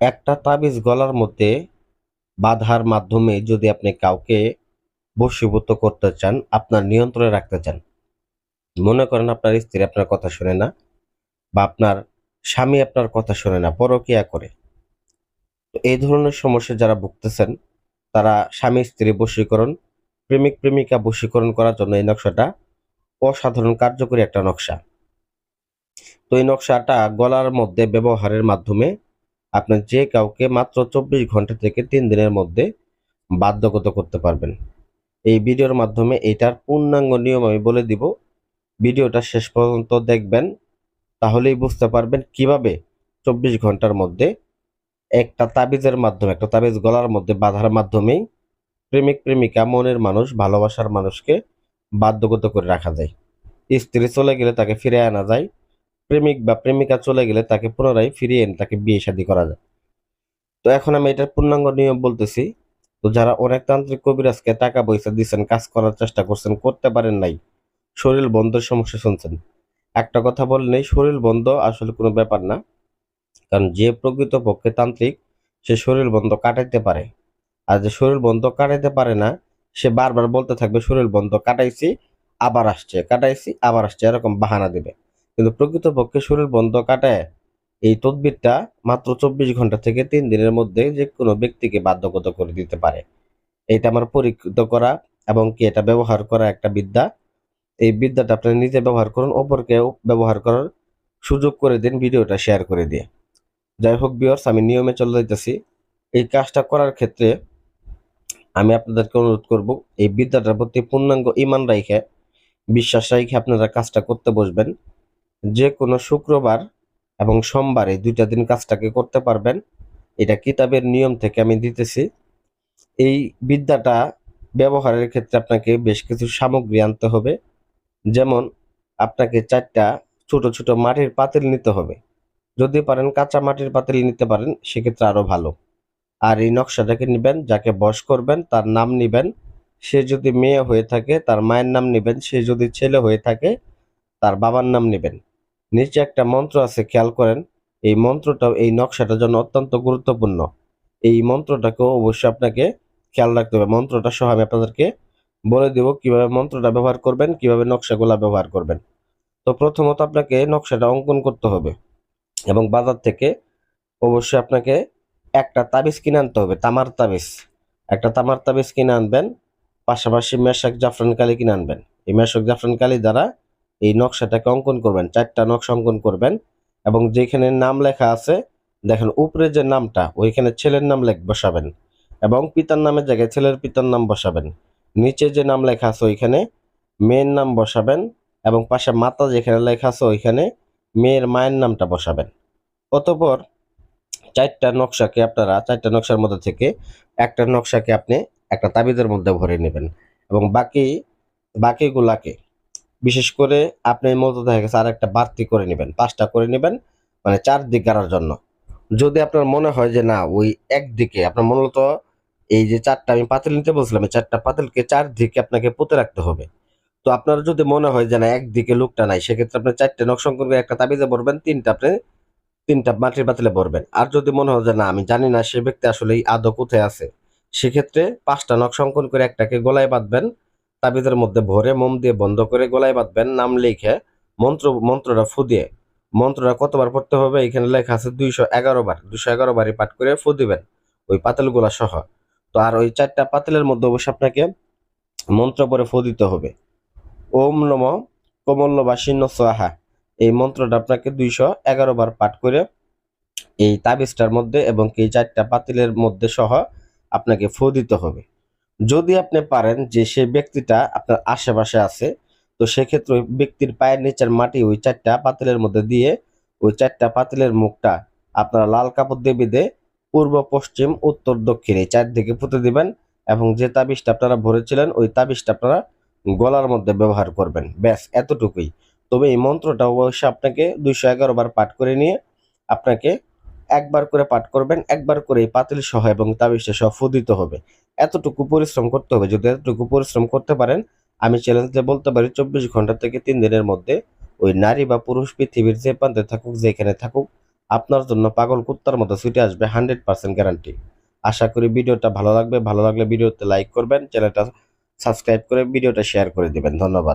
একটা তাবিজ গলার মধ্যে বাঁধার মাধ্যমে যদি আপনি কাউকে বশীভূত করতে চান, আপনার নিয়ন্ত্রণে রাখতে চান, মনে করেন আপনার স্ত্রী আপনার কথা শোনে না বা আপনার স্বামী আপনার কথা শোনে না, পরকিয়া করে। এই ধরনের সমস্যা যারা ভুগতেছেন, তারা স্বামী স্ত্রী বশীকরণ, প্রেমিক প্রেমিকা বশীকরণ করার জন্য এই নকশাটা অসাধারণ কার্যকরী একটা নকশা। তো এই নকশাটা গলার মধ্যে ব্যবহারের মাধ্যমে আপনি যে কাউকে মাত্র চব্বিশ ঘণ্টা থেকে তিন দিনের মধ্যে বাধ্যগত করতে পারবেন। এই ভিডিওর মাধ্যমে এটার পূর্ণাঙ্গ নিয়ম আমি বলে দিব। ভিডিওটা শেষ পর্যন্ত দেখবেন, তাহলেই বুঝতে পারবেন কীভাবে চব্বিশ ঘণ্টার মধ্যে একটা তাবিজের মাধ্যমে, একটা তাবিজ গলার মধ্যে বাঁধার মাধ্যমেই প্রেমিক, প্রেমিকা, মনের মানুষ, ভালোবাসার মানুষকে বাধ্যগত করে রাখা যায়। স্ত্রী চলে গেলে তাকে ফিরে আনা যায়। প্রেমিক বা প্রেমিকা চলে গেলে তাকে পুনরায় ফিরিয়ে এনে তাকে বিয়ে শাদী করা যায়। তো এখন আমি এটার পূর্ণাঙ্গ নিয়ম বলতেছি, তো যারা অনেক তান্ত্রিক কবিরাজকে টাকা পয়সা দিচ্ছেন কাজ করার চেষ্টা করছেন, করতে পারেন নাই, শরীর বন্ধের সমস্যা শুনছেন। একটা কথা বললেই শরীর বন্ধ আসলে কোনো ব্যাপার না, কারণ যে প্রকৃত পক্ষে তান্ত্রিক, সে শরীর বন্ধ কাটাইতে পারে। আর যে শরীর বন্ধ কাটাইতে পারে না, সে বারবার বলতে থাকবে, শরীর বন্ধ কাটাইছি, আবার আসছে, কাটাইছি, আবার আসছে। এরকম বাহানা দিবে। কিন্তু প্রকৃতপক্ষে শরীর বন্ধ কাটায় এই তদবিরটা মাত্র চব্বিশ ঘণ্টা থেকে তিন দিনের মধ্যে যে কোনো ব্যক্তিকে বাধ্যগত করে দিতে পারে। এটা আমার পরীক্ষিত করা এবং কি এটা ব্যবহার করা একটা বিদ্যা? এই বিদ্যাটা আপনি নিজে ব্যবহার করুন অপরকেও ব্যবহার করার সুযোগ করে দিন, ভিডিওটা শেয়ার করে দিয়ে। যাই হোক বিয়ার্স আমি নিয়মে চলে যাইতেছি। এই কাজটা করার ক্ষেত্রে আমি আপনাদেরকে অনুরোধ করব, এই বিদ্যাটার প্রতি পূর্ণাঙ্গ ইমান রাইখে, বিশ্বাস রাইখে আপনারা কাজটা করতে বসবেন। যে কোনো শুক্রবার এবং সোমবার এই দুইটা দিন কাজটাকে করতে পারবেন। এটা কিতাবের নিয়ম থেকে আমি দিতেছি। এই বিদ্যাটা ব্যবহারের ক্ষেত্রে আপনাকে বেশ কিছু সামগ্রী আনতে হবে। যেমন আপনাকে চারটা ছোট ছোট মাটির পাতিল নিতে হবে। যদি পারেন কাঁচা মাটির পাতিল নিতে পারেন, সেক্ষেত্রে আরও ভালো। আর এই নকশাটাকে নেবেন, যাকে বশ করবেন, তার নাম নিবেন। সে যদি মেয়ে হয়ে থাকে, তার মায়ের নাম নেবেন। সে যদি ছেলে হয়ে থাকে, তার বাবার নাম নেবেন। নিচে একটা মন্ত্র আছে, খেয়াল করেন, এই মন্ত্রটাও এই নকশাটার জন্য অত্যন্ত গুরুত্বপূর্ণ। এই মন্ত্রটাকেও অবশ্যই আপনাকে খেয়াল রাখতে হবে। মন্ত্রটা সহ আমি আপনাদেরকে বলে দেব কীভাবে মন্ত্রটা ব্যবহার করবেন, কীভাবে নকশাগুলা ব্যবহার করবেন। তো প্রথমত আপনাকে নকশাটা অঙ্কন করতে হবে এবং বাজার থেকে অবশ্যই আপনাকে একটা তাবিজ কিনে আনতে হবে, তামার তাবিজ। একটা তামার তাবিজ কিনে আনবেন, পাশাপাশি মেশাক জাফরান কালি কিনে আনবেন। এই মেশাক জাফরান কালি দ্বারা এই নকশাটাকে অঙ্কন করবেন, চারটা নকশা অঙ্কন করবেন এবং যেখানে নাম লেখা আছে, দেখেন উপরে যে নামটা, ওইখানে ছেলের নাম লেখ, বসাবেন এবং পিতার নামের জায়গায় ছেলের পিতার নাম বসাবেন। নিচে যে নাম লেখা আছে ওইখানে মেয়ের নাম বসাবেন এবং পাশে মাতা যেখানে লেখা আছে ওইখানে মেয়ের মায়ের নামটা বসাবেন। অতপর চারটা নকশাকে আপনারা, চারটা নকশার মধ্যে থেকে একটা নকশাকে আপনি একটা তাবিজের মধ্যে ভরে নেবেন এবং বাকি, বাকিগুলাকে বিশেষ করে আপনি মতো দেখা গেছে আর একটা বাড়তি করে নেবেন, পাঁচটা করে নেবেন মানে চার দিক গাড়ার জন্য। যদি আপনার মনে হয় যে না, ওই একদিকে, আপনার মূলত এই যে চারটা, আমি পাতিল নিতে বলছিলাম, এই চারটা পাতিলকে চারদিকে আপনাকে পুঁতে রাখতে হবে। তো আপনার যদি মনে হয় যে না, একদিকে লোকটা নাই, সেক্ষেত্রে আপনি চারটে নকশা অঙ্কন করে একটা তাবিজে ভরবেন, তিনটা আপনি, তিনটা মাটির পাতিলে ভরবেন। আর যদি মনে হয় যে না, আমি জানি না, সে ব্যক্তি আসলে এই আদৌ কোথায় আছে, সেক্ষেত্রে পাঁচটা নকশা অঙ্কন করে একটাকে গলায় বাঁধবেন তাবিজের মধ্যে ভরে মোম দিয়ে বন্ধ করে গলায় বাঁধবেন, নাম লিখে মন্ত্র, মন্ত্রটা ফু দিয়ে মন্ত্রটা কতবার পড়তে হবে? এখানে লেখা আছে দুইশো এগারো বার। দুইশো এগারো বারই পাঠ করে ফু দিবেন ওই পাতিলগুলা সহ। তো আর ওই চারটা পাতিলের মধ্যে অবশ্যই আপনাকে মন্ত্র পরে ফু দিতে হবে। ওম নম কমল্লবাসীন্য সোহা এই মন্ত্রটা আপনাকে দুইশো এগারো বার পাঠ করে এই তাবিজটার মধ্যে এবং এই চারটা পাতিলের মধ্যে সহ আপনাকে ফু দিতে হবে। যদি আপনি পারেন যে সে ব্যক্তিটা আপনার আশেপাশে আছে, তো সেক্ষেত্রে ওই ব্যক্তির পায়ের নিচের মাটি ওই চারটা পাতিলের মধ্যে দিয়ে ওই চারটা পাতিলের মুখটা আপনারা লাল কাপড় দিয়ে বেঁধে পূর্ব, পশ্চিম, উত্তর, দক্ষিণ চারদিকে পুঁতে দিবেন এবং যে তাবিজটা আপনারা ভরেছিলেন, ওই তাবিজটা আপনারা গলার মধ্যে ব্যবহার করবেন। ব্যাস, এতটুকুই। তবে এই মন্ত্রটা অবশ্যই আপনাকে দুইশো এগারো বার পাঠ করে নিয়ে আপনাকে একবার করে পাঠ করবেন, একবার করে এই পাতিল সহ এবং তাবিজটা সহ ফুদিত হবে। এতটুকু পরিশ্রম করতে হবে। যদি এতটুকু পরিশ্রম করতে পারেন, আমি চ্যালেঞ্জ দিয়ে বলতে পারি, চব্বিশ ঘণ্টা থেকে তিন দিনের মধ্যে ওই নারী বা পুরুষ পৃথিবীর যে প্রান্তে থাকুক, যেখানে থাকুক, আপনার জন্য পাগল কুত্তার মতো ছুটে আসবে, হান্ড্রেড পার্সেন্ট গ্যারান্টি আশা করি ভিডিওটা ভালো লাগবে। ভালো লাগলে ভিডিওতে লাইক করবেন চ্যানেলটা সাবস্ক্রাইব করে ভিডিওটা শেয়ার করে দেবেন। ধন্যবাদ।